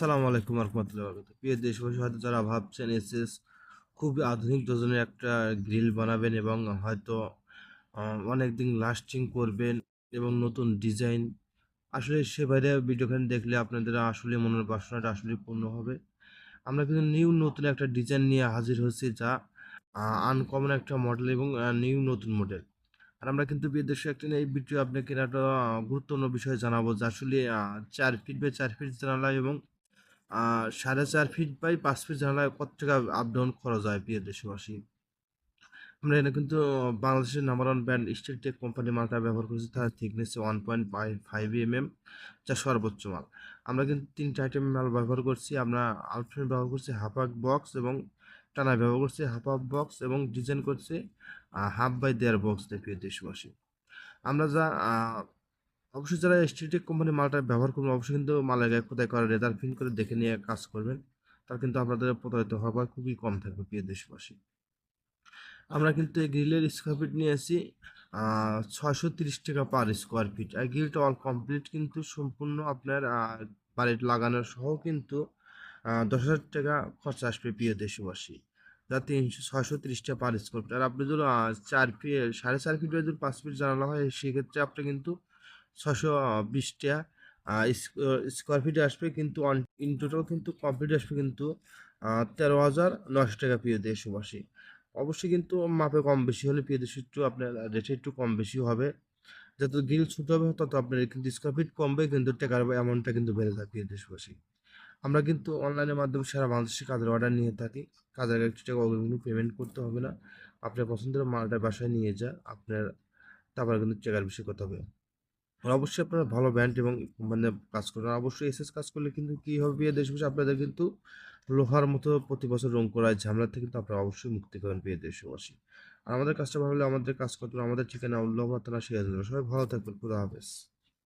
সালাম আলাইকুম রহমতুল্লাহ বরকাতুহ। প্রিয় দেশবাসী, হয়তো যারা ভাবছেন, এসএস খুবই আধুনিক ধরনের একটা গ্রিল বানাবেন এবং হয়তো অনেক দিন লাস্টিং করবেন এবং নতুন ডিজাইন। আসলে সে বাইরে ভিডিওখানে দেখলে আপনাদের আসলে মনের বাসনাটা আসলে পূর্ণ হবে। আমরা কিন্তু নিউ নতুন একটা ডিজাইন নিয়ে হাজির হয়েছি যা আনকমন একটা মডেল এবং নিউ নতুন মডেল আর আমরা কিন্তু বিদেশে একটা এই ভিডিও আপনাকে একটা গুরুত্বপূর্ণ বিষয় জানাব যে আসলে চার ফিট বাই চার ফিট জানালা এবং সাড়ে চার ফিট বাই পাঁচ ফিট জানালায় কত টাকা আপ ডাউন খরচ হয় প্রিয় দেশবাসী? আমরা এটা কিন্তু বাংলাদেশের number one brand steel tech company মালটা ব্যবহার করেছি, তার thickness one point five M M যা সর্বোচ্চ মাল। আমরা কিন্তু তিনটা আইটেম মাল ব্যবহার করছি, আমরা আউটফ্রেম ব্যবহার করছি হাফাক বক্স এবং টানা ব্যবহার করছি হাফ বক্স এবং ডিজাইন করছি হাফ বাই দেয়ার বক্স প্রিয় দেশবাসী। আমরা যা অবশ্যই যারা এসটিটেক কোম্পানি মালটা ব্যবহার করবেন, অবশ্যই কিন্তু মালের গায়ে কোথায় করে রেদার ফিন করে দেখে নিয়ে কাজ করবেন। তার কিন্তু আপনাদের প্রতারিত হওয়ার খুবই কম থাকবে, প্রিয় দেশবাসী। আমরা কিন্তু এই গ্রিলের স্কোয়ার ফিট নিয়ে আসি ছয়শো তিরিশ টাকা পার স্কোয়ার ফিট আর গ্রিলটা অল কমপ্লিট কিন্তু সম্পূর্ণ আপনার বাড়ির লাগানোর সহ কিন্তু দশ হাজার টাকা খরচা আসবে, প্রিয় দেশবাসী। যা তিনশো ছয়শো তিরিশ টাকা পার স্কোয়ার ফিট আর আপনি যদি চার ফিট সাড়ে চার ফিট যদি পাঁচ ফিট জানানো হয়, সেক্ষেত্রে আপনি কিন্তু ছশো বিশটা স্কোয়ার ফিট আসবে কিন্তু অন ইন টোটাল কিন্তু কমপ্লিট আসবে কিন্তু তেরো হাজার নশো টাকা প্রিয় দেশবাসী। অবশ্যই কিন্তু মাপে কম বেশি হলে প্রিয় দেশ একটু আপনার রেটে একটু কম বেশি হবে। যত গ্রিল ছোট হবে তত আপনার কিন্তু স্কোয়ার ফিট কমবে, কিন্তু টাকার অ্যামাউন্টটা কিন্তু বেড়ে যায় প্রিয় দেশবাসী। আমরা কিন্তু অনলাইনের মাধ্যমে সারা বাংলাদেশে কাজের অর্ডার নিয়ে থাকি। কাজের একটু টাকা অগ্রিম পেমেন্ট করতে হবে না। আপনার পছন্দের মালটা বাসায় নিয়ে যা, আপনার তারপরে কিন্তু টাকার বিষয় করতে হবে। অবশ্যই আপনারা ভালো ব্যান্ড এবং মানে কাজ করবেন অবশ্যই এসএস কাজ করলে কিন্তু কী হবে দেশবাসী আপনাদের কিন্তু লোহার মতো প্রতি বছর রং করার ঝামেলা থেকে কিন্তু আপনারা অবশ্যই মুক্তি পাবেন প্রিয় দেশবাসী আর আমাদের কাজটা ভালো হলে আমাদের কাজ করতে আমাদের ঠিকানা উল্লাহ তারা সেই সবাই ভালো থাকবেন। খুদা হাফেজ।